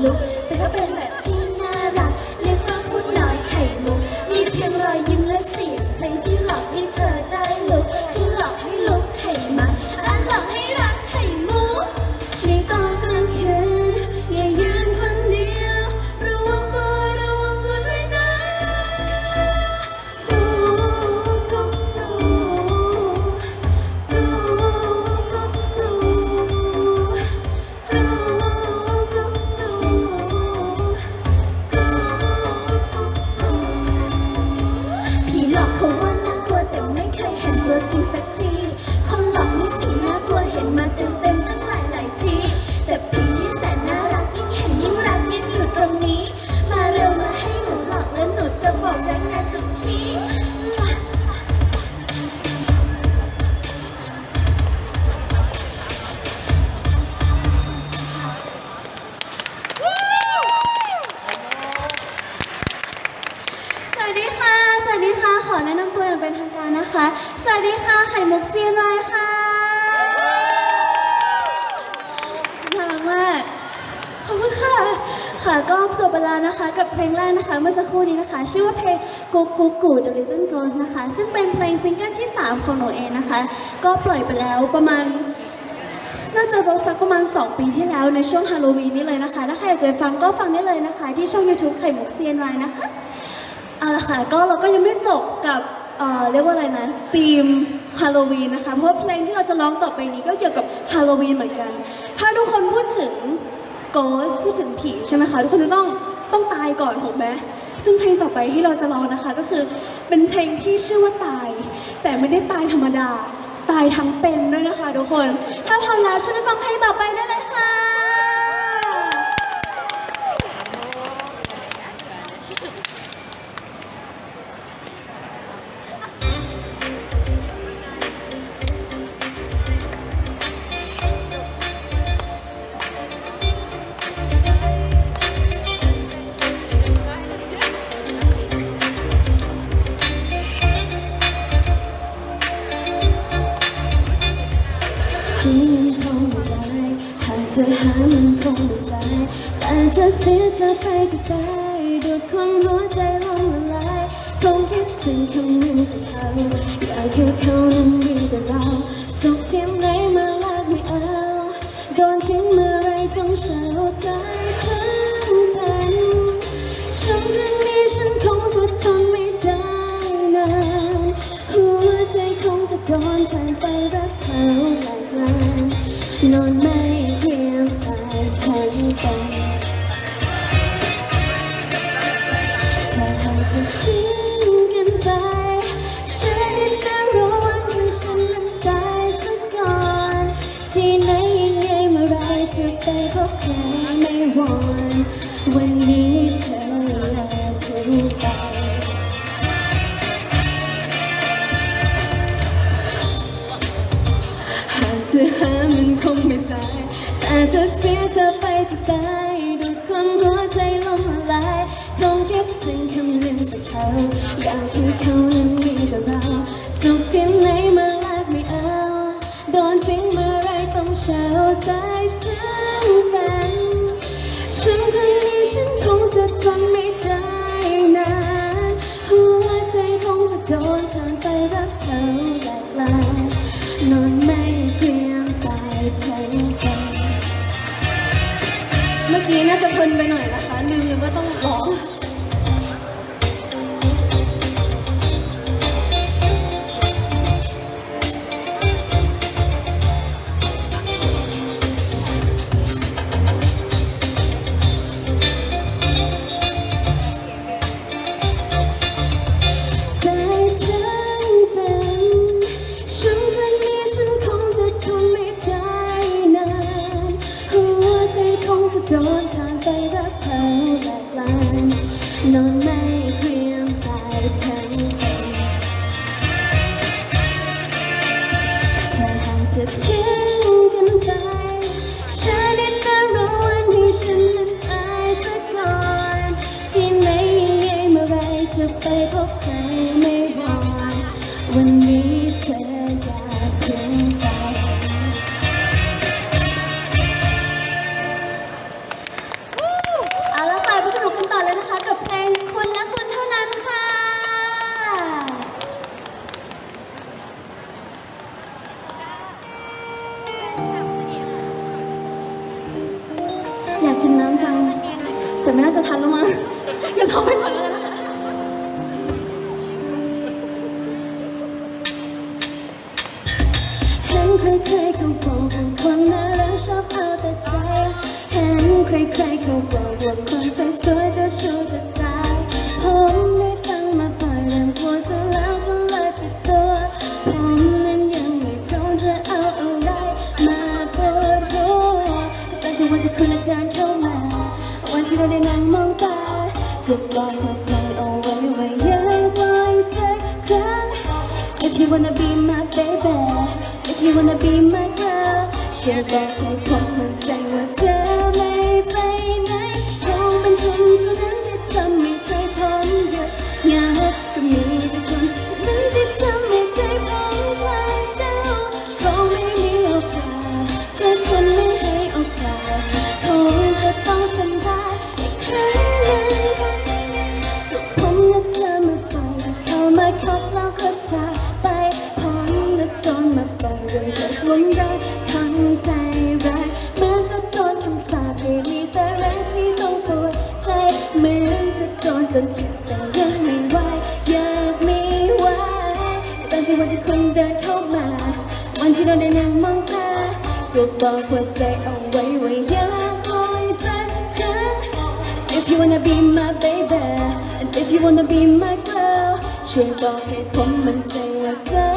look. เป็นทางการนะคะ สวัสดีค่ะ ไข่มุกเซียนไลค่ะน่ารักมาก ขอบคุณค่ะ ค่ะก็จบไปแล้วนะคะ กับเพลงแรกนะคะ เมื่อสักครู่นี้นะคะ ชื่อว่าเพลงกูกูกู The Little Girls นะคะ ซึ่งเป็นเพลงซิงเกิลที่ 3 ของหนูเองนะคะ ก็ปล่อยไปแล้วประมาณน่าจะรสักประมาณ 2 ปีที่แล้วในช่วงฮาโลวีนนี้เลยนะคะ ถ้าใครอยากจะไปฟังก็ฟังได้เลยนะคะ ที่ช่อง YouTube ไข่มุกเซียนไลนะคะ เอาละค่ะ ก็เราก็ยังไม่จบกับ เอ่อเรียกว่าอะไรนะธีมฮาโลวีนนะคะเพราะว่าเพลงที่เราจะร้องต่อไปนี้ก็เกี่ยวกับฮาโลวีนเหมือนกัน ถ้าทุกคนพูดถึง Ghost พูดถึงผีใช่ไหมคะทุกคนจะต้องต้องตายก่อนถูกไหมซึ่งเพลงต่อไปที่เราจะร้องนะคะก็คือเป็นเพลงที่ชื่อว่าตาย แต่ไม่ได้ตายธรรมดา ตายทั้งเป็นด้วยนะคะ ทุกคน ถ้าพร้อมแล้วช่วยฟังเพลงต่อไปได้เลยค่ะ สียเธอไปจะได้ดูดคนหัวใจลงละลายคงคิดถึงคำนึงของเขาอยากให้เขานั้นดีแต่เราสุขที่ไหนมาลากไม่เอาโดนทิ้งเมื่อไรต้องเช้าตายทั้งเป็นช่วงเรื่องนี้ฉันคงจะทนไม่ได้นานหัวใจคงจะโดนแทงไปรักเขาหลายครั้งนอนไม่ อยากให้เขานั้นมีแต่เรา สุขที่ไหนมาลกไม่เอา โดนทิ้งเมื่อไรต้องเช้าตา น่าจะทันแล้วมั้งอย่าร้องไปก่อนแล้วกันนะคะเห็นใครๆเขาบอกว่าคนน่ารักชอบเอาแต่ใจเห็นใครๆเขาบอกว่าคนสวยๆเจะชู้จะตายผมได้ฟังมาบ่อยเรื่องกลัวซะแล้วก็เลยปิดตัวผมนั้นยังไม่พร้อมจะเอาอะไรมาเปิดหัวก็ตั้งแต่วันเดินเข้ามา ที่เราได้นั่งมองตาก็บอกหัวใจเอาไว้ว่ายังไว้สักครั้ง If you wanna be my baby If you wanna be my girl ช่วยบอกให้ผมมั่นใจว่าเธอไม่ไปไหนคงเป็นคนเท่านั้น wanna be my baby and if you wanna be my girl ช่วยบอกให้ผมมั่นใจว่าเธอ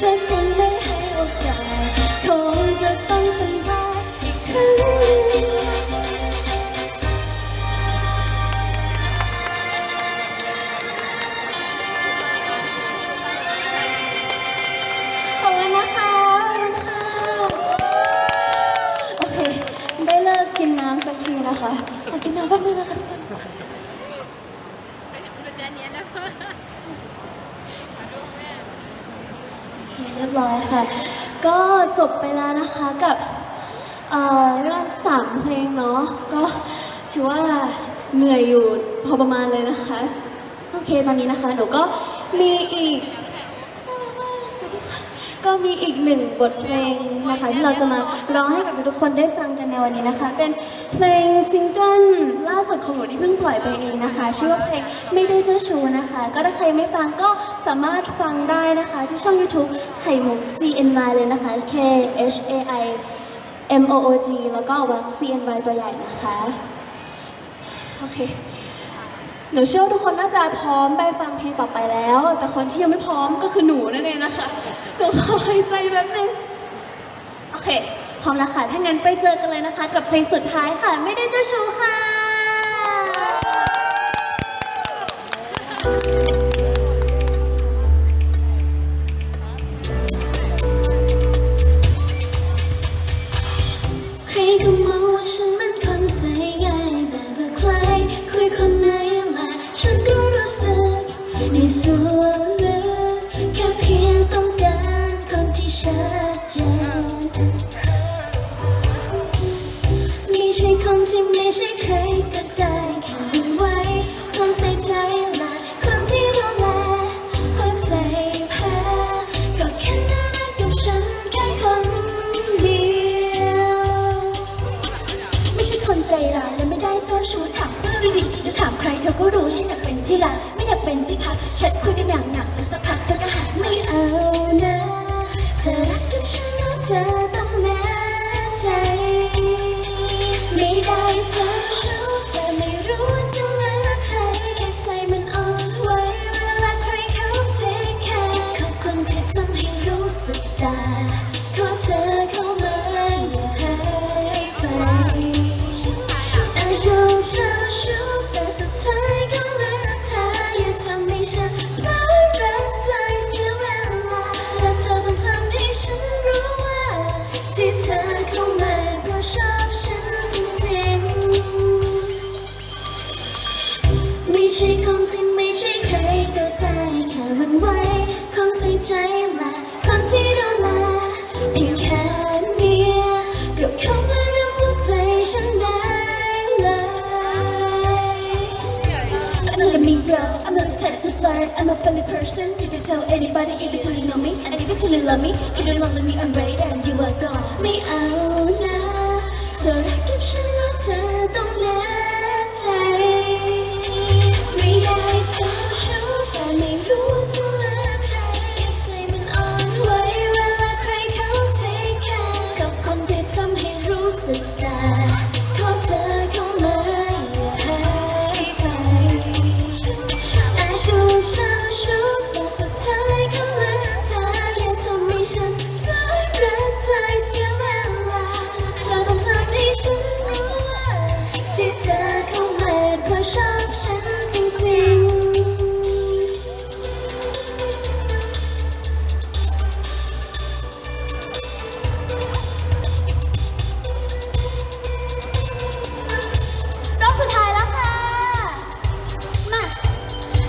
ส ก็จบไปแล้วนะคะกับเอ่อเรื่องสามเพลงเนาะก็ถือว่าเหนื่อยอยู่พอประมาณเลยนะคะ โอเคตอนนี้นะคะหนูก็มีอีก ก็มีอีกหนึ่งบทเพลงนะคะที่เราจะมาร้องให้กับทุกคนได้ฟังกันในวันนี้นะคะ เป็นเพลงซิงเกิลล่าสุดของหนูที่เพิ่งปล่อยไปเองนะคะ ชื่อว่าเพลงไม่ได้เจ้าชู้นะคะ ก็ถ้าใครไม่ฟังก็สามารถฟังได้นะคะ ที่ช่อง YouTube ไข่มุก CNY เลยนะคะ K H A I M O O G แล้วก็วัก CNY ตัวใหญ่นะคะ โอเค หนูเชื่อว่าทุกคนน่าจะพร้อมไปฟังเพลงต่อไปแล้ว แต่คนที่ยังไม่พร้อมก็คือหนูนั่นเองนะคะ หนูขอหาใจแป๊บนึง โอเค พร้อมแล้วค่ะ ถ้างั้นไปเจอกันเลยนะคะ กับเพลงสุดท้ายค่ะ ไม่ได้เจ้าชู้ค่ะใครก็มองว่าฉัน ตัวเลือกแค่เพียงต้องการคนที่ชัดเจนไม่ใช่คนที่ไม่ใช่ใครก็ได้แค่ลืมไว้ความใส่ใจละคนที่ดูแลหัใจแพ้ก็แค่น่ารักกับฉันแค่คนเดียวไม่ใช่คนใจร้ายและไม่ได้เจชูถามเพื่ดีและถามใครเธอก็รู้ฉันเป็นที่รัก Sẽ thuy grow. I'm not the type to flirt. I'm a funny person. You can tell anybody if you truly know me and if you truly love me. You don't love me, I'm right and you are gone. Me oh, out now, so I keep shallow to the night. Me out.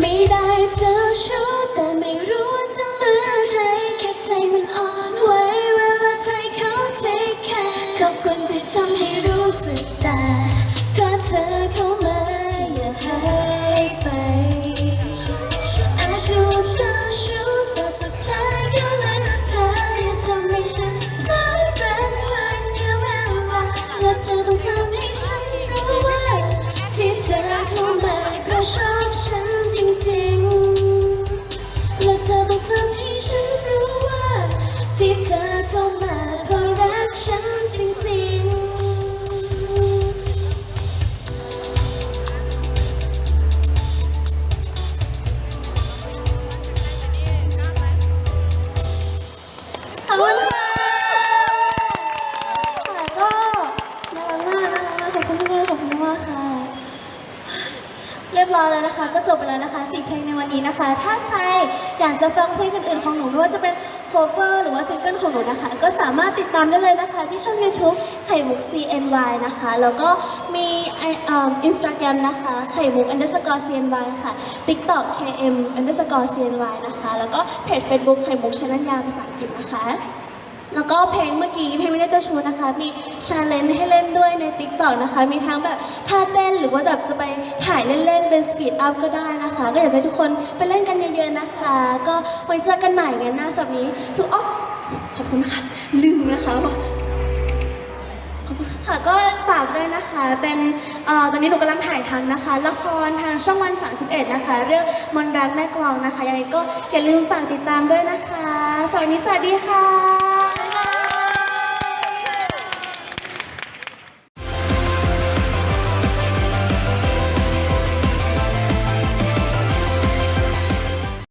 ไีเพลงในวันนี้นะคะ ถ้าใครอยากจะฟังเพลงอื่นๆของหนูไม่ว่าจะเป็น cover หรือว่าซิงเกิลของหนูนะคะ ก็สามารถติดตามได้เลยนะคะ ที่ช่อง YouTube ไข่มุก CNY นะคะ แล้วก็มีไออินสตาแกรมนะคะไข่มุก underscore CNY ค่ะ TikTok KM underscore CNY นะคะ แล้วก็เพจ Facebook ไข่มุกชนัญญาภาษาอังกฤษนะคะ แล้วก็เพลงเมื่อกี้เพลงไม่ได้เจ้าชู้นะคะ มีชาเลนจ์ให้เล่นด้วยใน t ิ k t o k นะคะ มีทั้งแบบท่าเต้นหรือว่าแบบจะไปถ่ายเล่นๆ เป็นสปีดอัพก็ได้นะคะ ก็อยากให้ทุกคนไปเล่นกันเยอะๆนะคะ ก็ไว้เจอกันใหม่งานหน้าสัปดาห์นี้ทุกอ๋อขอบคุณค่ะลืมนะคะขอบคุณค่ะก็ฝากด้วยนะคะเป็นออตอนนี้หนูกำลังถ่ายทำนะคะ ละครทางช่องวัน 31 นะคะ เรื่องมนรักแม่กลองนะคะยังไงก็อย่าลืมฝากติดตามด้วยนะคะสวัสดีสวัสดีค่ะ